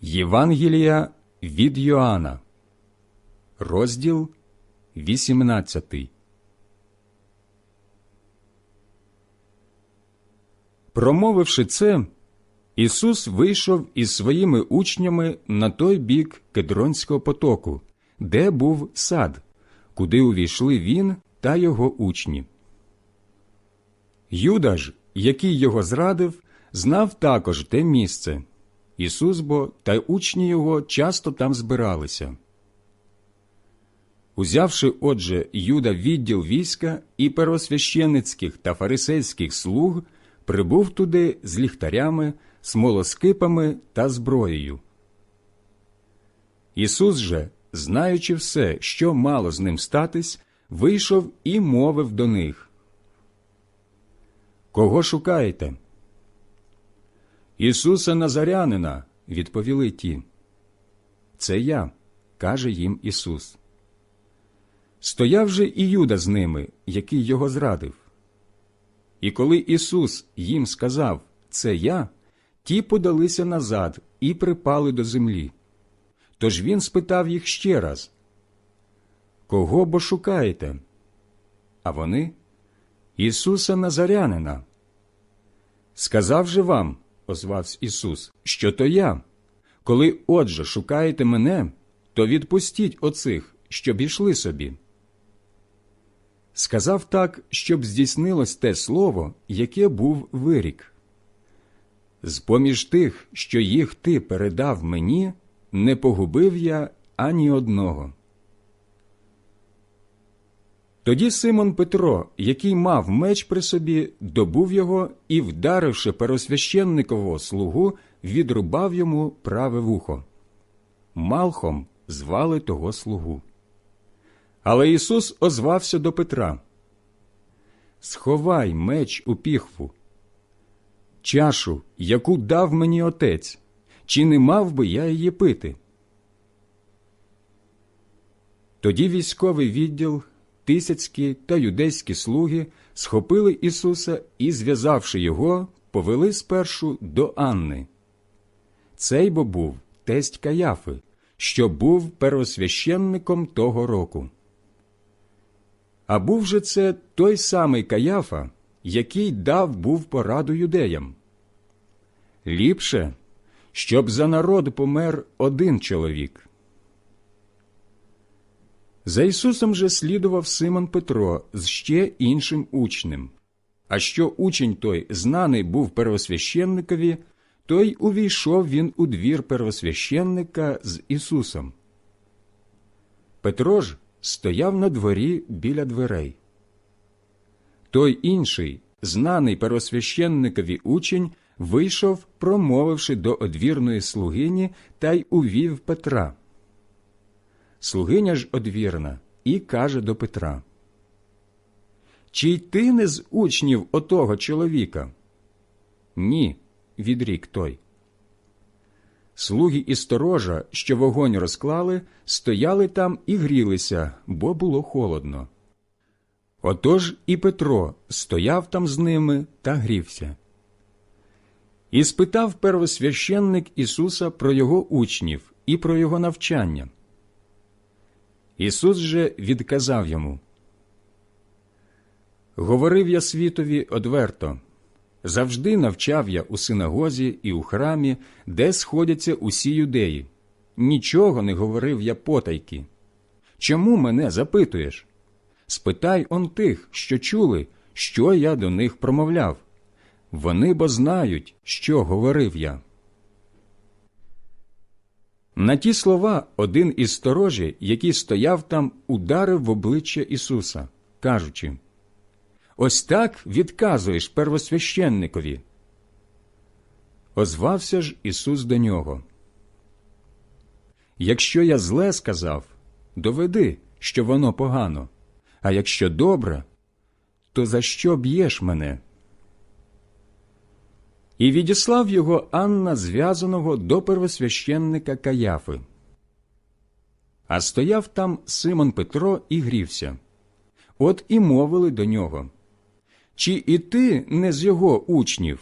Євангелія від Йоанна, розділ 18. Промовивши це, Ісус вийшов із своїми учнями на той бік Кедронського потоку, де був сад, куди увійшли він та його учні. Юда ж, який його зрадив, знав також те місце. Ісус бо та й учні його часто там збиралися. Узявши, отже, Юда відділ війська і первосвященицьких та фарисейських слуг, прибув туди з ліхтарями, смолоскипами та зброєю. Ісус же, знаючи все, що мало з ним статись, вийшов і мовив до них. Кого шукаєте? Ісуса Назарянина, відповіли ті. Це я, каже їм Ісус. Стояв же і Юда з ними, який його зрадив. І коли Ісус їм сказав Це я, ті подалися назад і припали до землі. Тож він спитав їх ще раз Кого бо шукаєте? А вони Ісуса Назарянина. Сказав же вам, озвався Ісус, що то я. Коли отже шукаєте мене, то відпустіть оцих, щоб ішли собі. Сказав так, щоб здійснилось те слово, яке був вирік. З поміж тих, що їх ти передав мені, не погубив я ані одного. Тоді Симон Петро, який мав меч при собі, добув його і, вдаривши перосвященникового слугу, відрубав йому праве вухо. Малхом звали того слугу. Але Ісус озвався до Петра Сховай меч у піхву. Чашу, яку дав мені отець, чи не мав би я її пити? Тоді військовий відділ тисяцькі та юдейські слуги схопили Ісуса і, зв'язавши його, повели спершу до Анни. Цей бо був тесть Каяфи, що був первосвященником того року. А був же це той самий Каяфа, який дав був пораду юдеям. Ліпше, щоб за народ помер один чоловік. За Ісусом же слідував Симон Петро з ще іншим учнем. А що учень той знаний був первосвященникові, то й увійшов він у двір первосвященника з Ісусом. Петро ж стояв на дворі біля дверей. Той інший, знаний первосвященникові учень, вийшов, промовивши до одвірної слугині, та й увів Петра. Слугиня ж одвірна і каже до Петра Чи й ти не з учнів отого чоловіка? Ні, відрік той. Слуги і сторожа, що вогонь розклали, стояли там і грілися, бо було холодно. Отож і Петро стояв там з ними та грівся. І спитав первосвященник Ісуса про його учнів і про його навчання. Ісус же відказав йому Говорив я світові одверто, завжди навчав я у синагозі і у храмі, де сходяться усі юдеї. Нічого не говорив я потайки. Чому мене запитуєш? Спитай он тих, що чули, що я до них промовляв. Вони бо знають, що говорив я. На ті слова один із сторожі, який стояв там, ударив в обличчя Ісуса, кажучи Ось так відказуєш первосвященникові. Озвався ж Ісус до нього. Якщо я зле сказав, доведи, що воно погано, а якщо добре, то за що б'єш мене? І відіслав його Анна зв'язаного до первосвященника Каяфи. А стояв там Симон Петро і грівся. От і мовили до нього Чи і ти не з його учнів?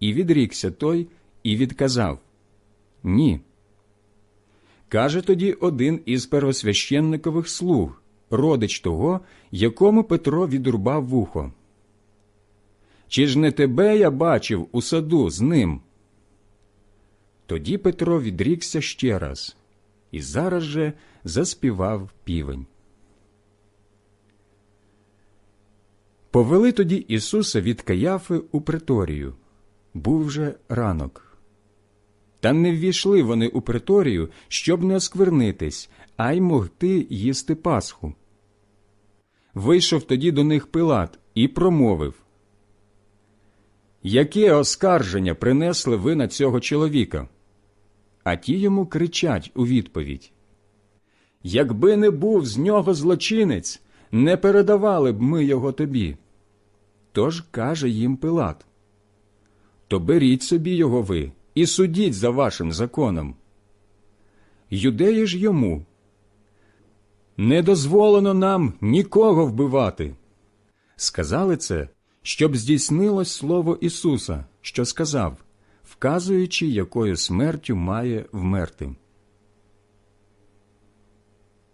І відрікся той і відказав Ні. Каже тоді один із первосвященникових слуг, родич того, якому Петро відрубав вухо. Чи ж не тебе я бачив у саду з ним? Тоді Петро відрікся ще раз і зараз же заспівав півень. Повели тоді Ісуса від Каяфи у приторію. Був вже ранок. Та не ввійшли вони у приторію, щоб не осквернитись, а й могти їсти Пасху. Вийшов тоді до них Пилат і промовив Яке оскарження принесли ви на цього чоловіка? А ті йому кричать у відповідь Якби не був з нього злочинець, не передавали б ми його тобі. Тож каже їм Пилат То беріть собі його ви і судіть за вашим законом. Юдеї ж йому не дозволено нам нікого вбивати. Сказали це, щоб здійснилось слово Ісуса, що сказав, вказуючи, якою смертю має вмерти.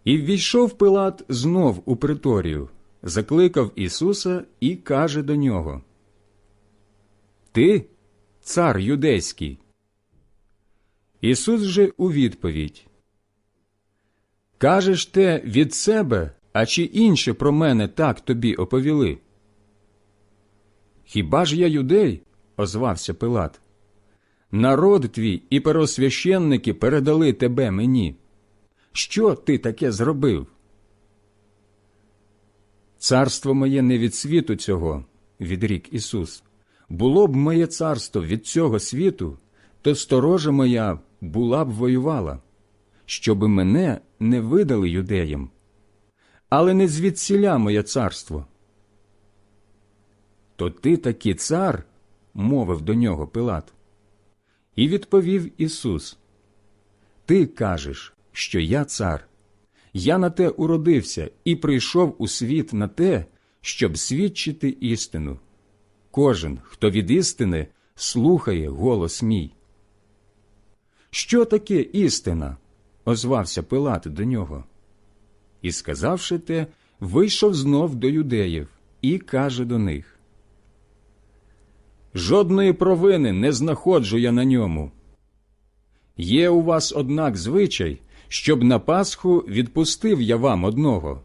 І ввійшов Пилат знов у приторію, закликав Ісуса і каже до нього Ти, цар юдейський. Ісус же у відповідь Кажеш те від себе, а чи інше про мене так тобі оповіли? Хіба ж я юдей? озвався Пилат. Народ твій і первосвященники передали тебе мені. Що ти таке зробив? Царство моє не від світу цього, відрік Ісус. Було б моє царство від цього світу, то сторожа моя була б воювала, щоби мене не видали юдеям. Але не звідсіля моє царство. То ти таки цар, мовив до нього Пилат. І відповів Ісус: Ти кажеш, що я цар. Я на те уродився і прийшов у світ на те, щоб свідчити істину. Кожен, хто від істини, слухає голос мій. Що таке істина? озвався Пилат до нього. І, сказавши те, вийшов знов до юдеїв і каже до них Жодної провини не знаходжу я на ньому. Є у вас, однак, звичай, щоб на Пасху відпустив я вам одного.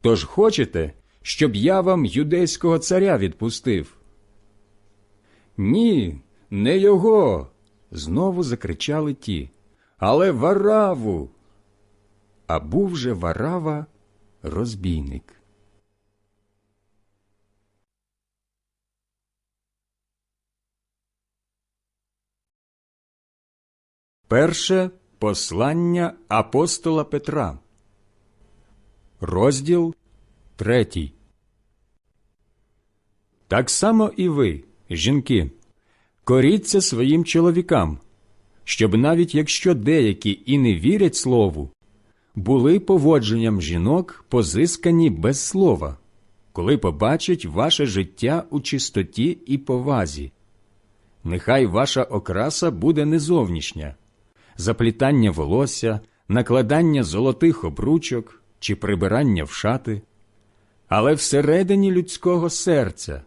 Тож хочете, щоб я вам юдейського царя відпустив? Ні, не його. знову закричали ті. Але вараву. А був же варава розбійник. Перше послання апостола Петра, розділ третій. Так само і ви, жінки, коріться своїм чоловікам, щоб навіть якщо деякі і не вірять слову, були поводженням жінок позискані без слова, коли побачать ваше життя у чистоті і повазі. Нехай ваша окраса буде не зовнішня, заплітання волосся, накладання золотих обручок чи прибирання в шати, але всередині людського серця,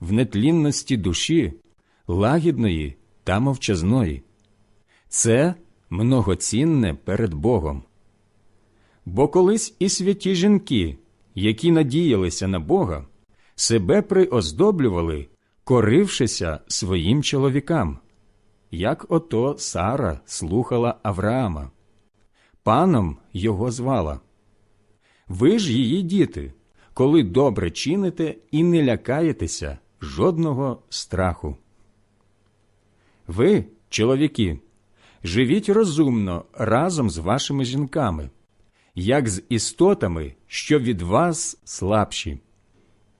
в нетлінності душі, лагідної та мовчазної. Це многоцінне перед Богом. Бо колись і святі жінки, які надіялися на Бога, себе приоздоблювали, корившися своїм чоловікам як ото Сара слухала Авраама. Паном його звала. Ви ж її діти, коли добре чините і не лякаєтеся жодного страху. Ви, чоловіки, живіть розумно разом з вашими жінками, як з істотами, що від вас слабші,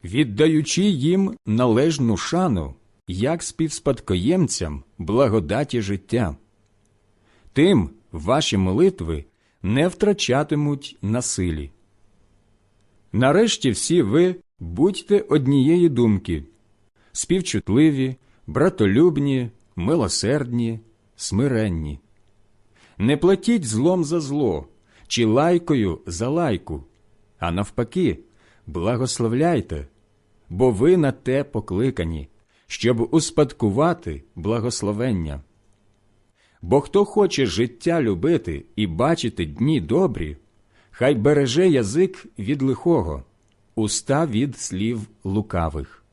віддаючи їм належну шану як співспадкоємцям благодаті життя. Тим ваші молитви не втрачатимуть на силі. Нарешті всі ви будьте однієї думки співчутливі, братолюбні, милосердні, смиренні, Не платіть злом за зло, чи лайкою за лайку, а навпаки, благословляйте, бо ви на те покликані, щоб успадкувати благословення. Бо хто хоче життя любити і бачити дні добрі, хай береже язик від лихого, уста від слів лукавих.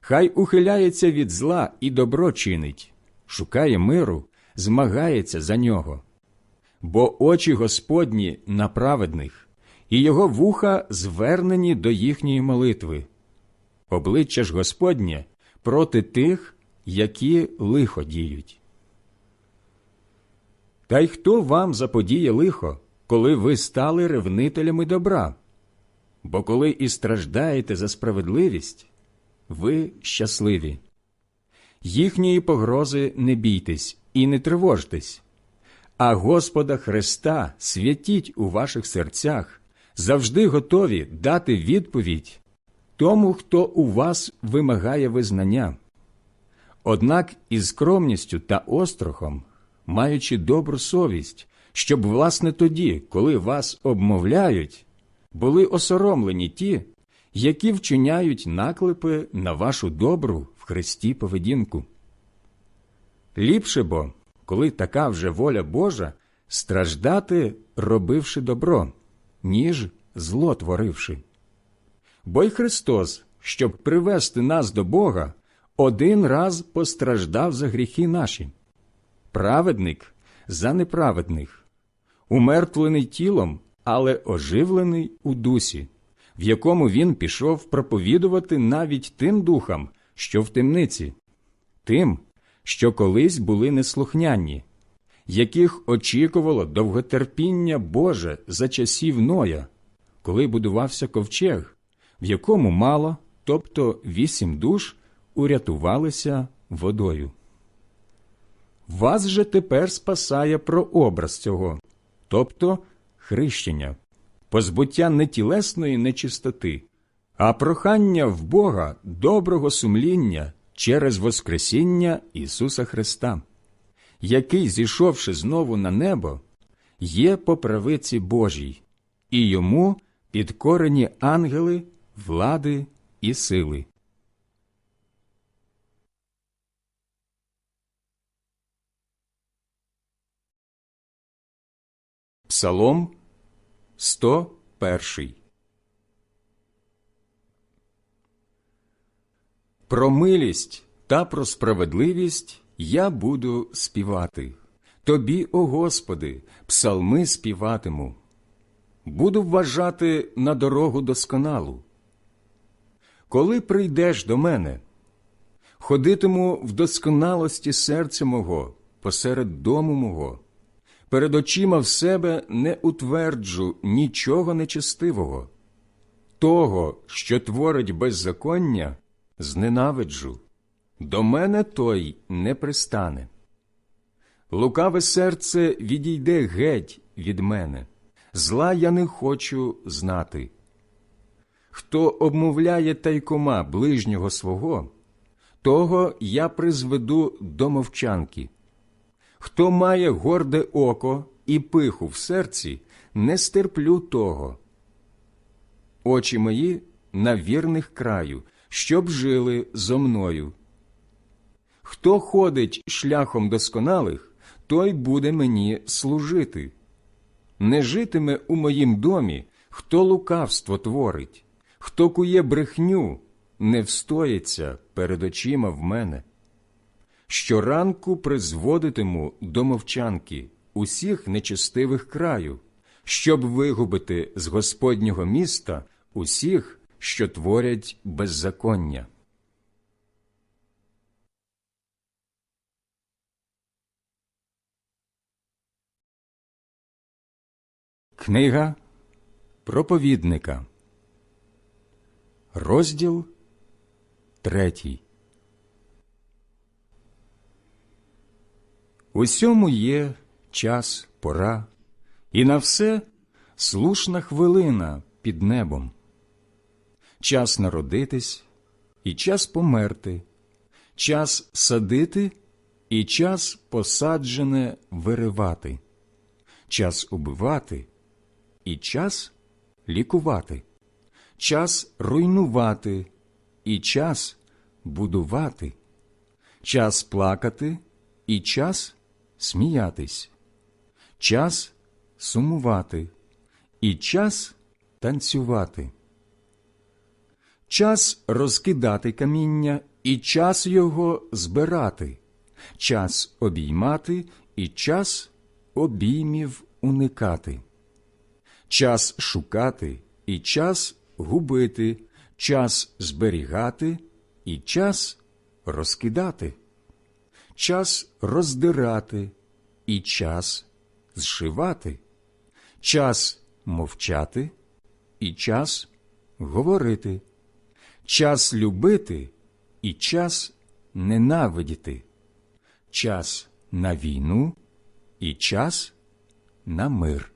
Хай ухиляється від зла і добро чинить, шукає миру, змагається за нього. Бо очі Господні на праведних, і його вуха звернені до їхньої молитви. Обличчя ж Господнє проти тих, які лихо діють. Та й хто вам заподіє лихо, коли ви стали ревнителями добра? Бо коли і страждаєте за справедливість, ви щасливі. Їхньої погрози не бійтесь і не тривожтесь, а Господа Христа святіть у ваших серцях, завжди готові дати відповідь тому, хто у вас вимагає визнання. Однак із скромністю та острохом, маючи добру совість, щоб, власне, тоді, коли вас обмовляють, були осоромлені ті, які вчиняють наклепи на вашу добру в Христі поведінку. Ліпше бо, коли така вже воля Божа, страждати, робивши добро, ніж зло творивши. Бо й Христос, щоб привести нас до Бога, один раз постраждав за гріхи наші, праведник за неправедних, умертвлений тілом, але оживлений у дусі, в якому він пішов проповідувати навіть тим духам, що в темниці, тим, що колись були неслухняні, яких очікувало довготерпіння Боже за часів Ноя, коли будувався ковчег, в якому мало, тобто вісім душ, урятувалися водою. Вас же тепер спасає прообраз цього, тобто хрещення, позбуття не тілесної нечистоти, а прохання в Бога доброго сумління через Воскресіння Ісуса Христа, який, зійшовши знову на небо, є по правиці Божій, і йому підкорені ангели, влади і сили. Псалом 101 Про милість та про справедливість я буду співати. Тобі, о Господи, псалми співатиму. Буду вважати на дорогу досконалу. Коли прийдеш до мене, ходитиму в досконалості серця мого посеред дому мого перед очима в себе не утверджу нічого нечестивого, того, що творить беззаконня, зненавиджу, до мене той не пристане. Лукаве серце відійде геть від мене, зла я не хочу знати. Хто обмовляє тайкома ближнього свого, того я призведу до мовчанки. Хто має горде око і пиху в серці, не стерплю того. Очі мої на вірних краю, щоб жили зо мною. Хто ходить шляхом досконалих, той буде мені служити. Не житиме у моїм домі, хто лукавство творить, хто кує брехню, не встоїться перед очима в мене щоранку призводитиму до мовчанки усіх нечестивих краю, щоб вигубити з Господнього міста усіх, що творять беззаконня. Книга проповідника, розділ третій. Усьому є час, пора, і на все слушна хвилина під небом. Час народитись і час померти, час садити і час посаджене виривати, час убивати, і час лікувати, час руйнувати, і час будувати, час плакати, і час сміятись, час сумувати, і час танцювати, час розкидати каміння, і час його збирати, час обіймати, і час обіймів уникати, час шукати, і час губити, час зберігати, і час розкидати, час роздирати, і час зшивати, час мовчати, і час говорити, час любити, і час ненавидіти, час на війну, і час на мир.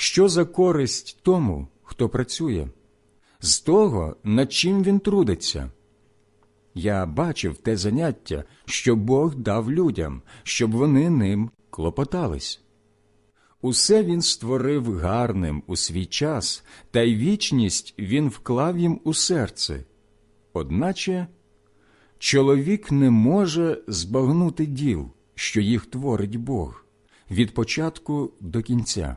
Що за користь тому, хто працює, з того, над чим він трудиться? Я бачив те заняття, що Бог дав людям, щоб вони ним клопотались. Усе він створив гарним у свій час, та й вічність він вклав їм у серце. Одначе чоловік не може збагнути діл, що їх творить Бог, від початку до кінця.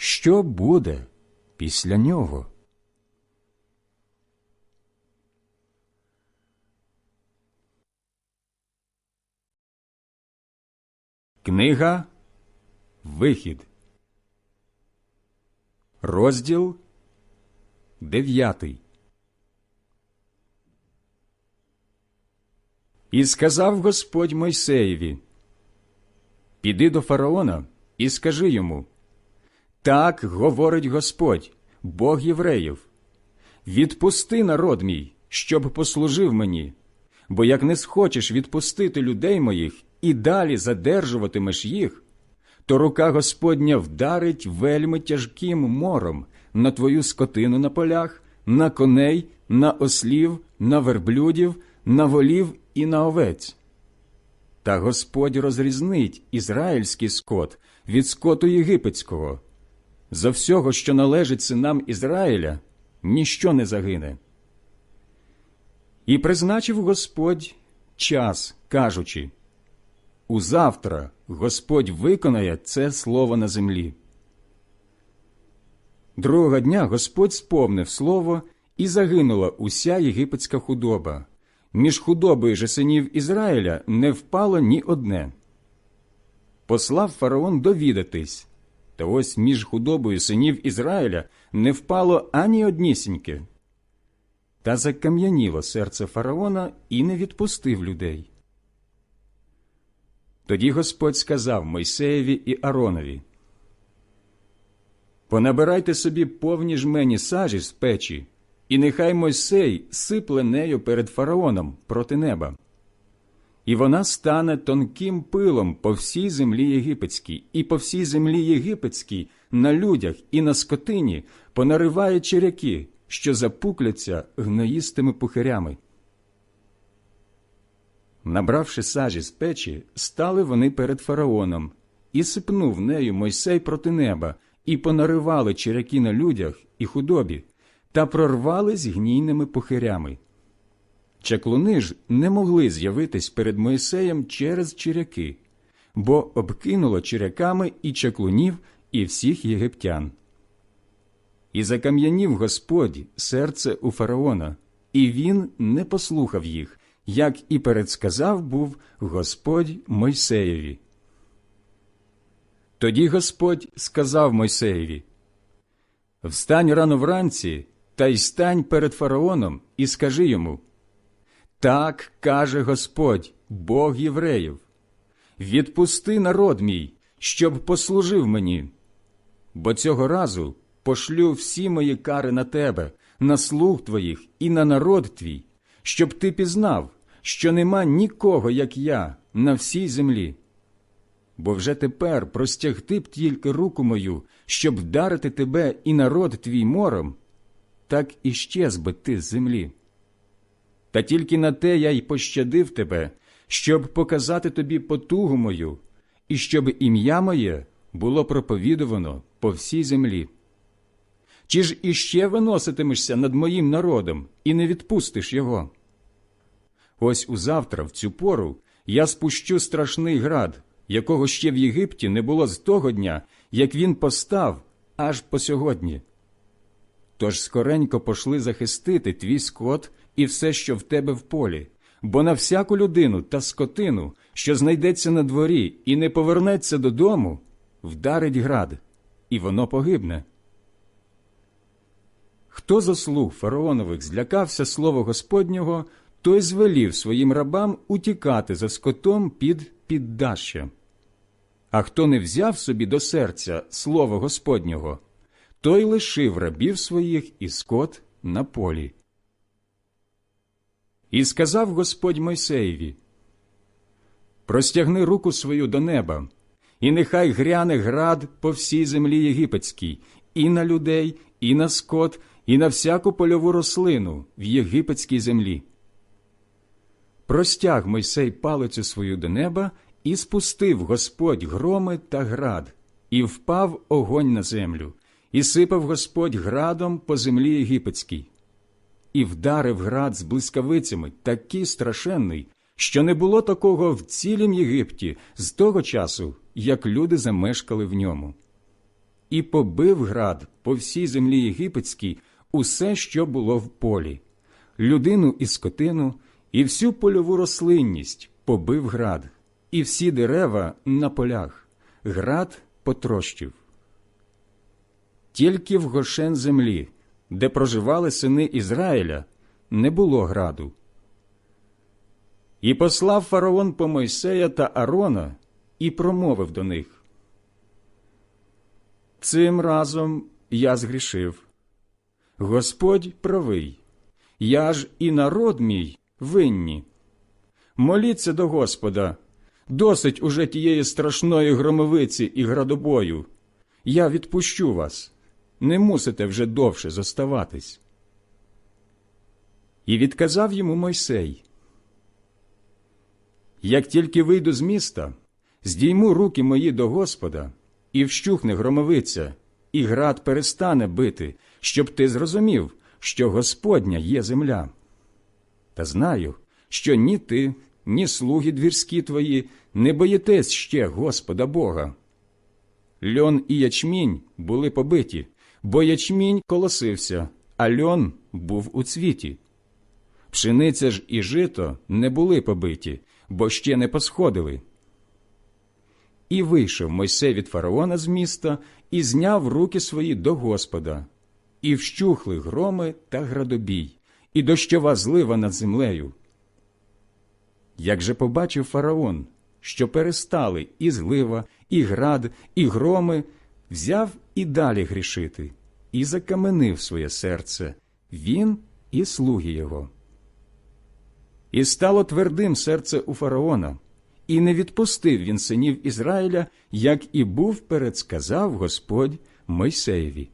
що буде після нього? Книга Вихід, розділ дев'ятий. І сказав Господь Мойсеєві: Піди до фараона і скажи йому так говорить Господь, Бог євреїв. Відпусти народ мій, щоб послужив мені, бо як не схочеш відпустити людей моїх і далі задержуватимеш їх, то рука Господня вдарить вельми тяжким мором на твою скотину на полях, на коней, на ослів, на верблюдів, на волів і на овець. Та Господь розрізнить ізраїльський скот від скоту єгипетського. За всього, що належить синам Ізраїля, ніщо не загине. І призначив Господь час, кажучи Узавтра Господь виконає це слово на землі. Другого дня Господь сповнив слово, і загинула уся єгипетська худоба. Між худобою же синів Ізраїля не впало ні одне. Послав фараон довідатись, та ось між худобою синів Ізраїля не впало ані однісіньке. Та закам'яніло серце фараона і не відпустив людей. Тоді Господь сказав Мойсеєві і Аронові Понабирайте собі повні жмені сажі з печі, і нехай Мойсей сипле нею перед фараоном проти неба. І вона стане тонким пилом по всій землі єгипетській, і по всій землі єгипетській, на людях і на скотині понариває черяки, що запукляться гноїстими пухирями. Набравши сажі з печі, стали вони перед фараоном, і сипнув нею Мойсей проти неба, і понаривали черяки на людях і худобі, та прорвались гнійними пухирями. Чаклуни ж не могли з'явитись перед Мойсеєм через черяки, бо обкинуло черяками і чаклунів, і всіх єгиптян. І закам'янів Господь серце у фараона, і він не послухав їх, як і передсказав був Господь Мойсеєві. Тоді Господь сказав Мойсеєві Встань рано вранці та й стань перед фараоном і скажи йому Так каже Господь, Бог євреїв. Відпусти народ мій, щоб послужив мені. Бо цього разу пошлю всі мої кари на тебе, на слуг твоїх і на народ твій, щоб ти пізнав, що нема нікого, як я, на всій землі. Бо вже тепер простягти б тільки руку мою, щоб вдарити тебе і народ твій мором, так і щез би ти з землі. Та тільки на те я й пощадив тебе, щоб показати тобі потугу мою, і щоб ім'я моє було проповідувано по всій землі. Чи ж іще виноситимешся над моїм народом і не відпустиш його? Ось узавтра, в цю пору, я спущу страшний град, якого ще в Єгипті не було з того дня, як він постав аж по сьогодні. Тож скоренько пошли захистити твій скот і все, що в тебе в полі, бо на всяку людину та скотину, що знайдеться на дворі і не повернеться додому, вдарить град, і воно погибне. Хто за слуг фараонових злякався слова Господнього, той звелів своїм рабам утікати за скотом під піддаща. А хто не взяв собі до серця слова Господнього, той лишив рабів своїх і скот на полі. І сказав Господь Мойсеєві Простягни руку свою до неба, і нехай гряне град по всій землі єгипетській, і на людей, і на скот, і на всяку польову рослину в єгипетській землі. Простяг Мойсей палицю свою до неба, і спустив Господь громи та град, і впав огонь на землю, і сипав Господь градом по землі єгипетській. І вдарив град з блискавицями такий страшенний, що не було такого в цілім Єгипті з того часу, як люди замешкали в ньому. І побив град по всій землі єгипетській усе, що було в полі, людину і скотину, і всю польову рослинність побив град, і всі дерева на полях, град потрощив. Тільки в гошен землі, де проживали сини Ізраїля, не було граду. І послав фараон по Мойсея та Арона і промовив до них. Цим разом я згрішив. Господь правий, я ж і народ мій винні. Моліться до Господа, досить уже тієї страшної громовиці і градобою. Я відпущу вас, не мусите вже довше зоставатись. І відказав йому Мойсей. Як тільки вийду з міста, здійму руки мої до Господа, і вщухне громовиця, і град перестане бити, щоб ти зрозумів, що Господня є земля. Та знаю, що ні ти, ні слуги двірські твої не боїтесь ще Господа Бога. Льон і ячмінь були побиті, бо ячмінь колосився, а льон був у цвіті. Пшениця ж і жито не були побиті, бо ще не посходили. І вийшов Мойсей від фараона з міста і зняв руки свої до Господа, і вщухли громи та градобій, і дощова злива над землею. Як же побачив фараон, що перестали і злива, і град, і громи, взяв і далі грішити, і закаменив своє серце, він і слуги його. І стало твердим серце у фараона, і не відпустив він синів Ізраїля, як і був передсказав Господь Мойсеєві.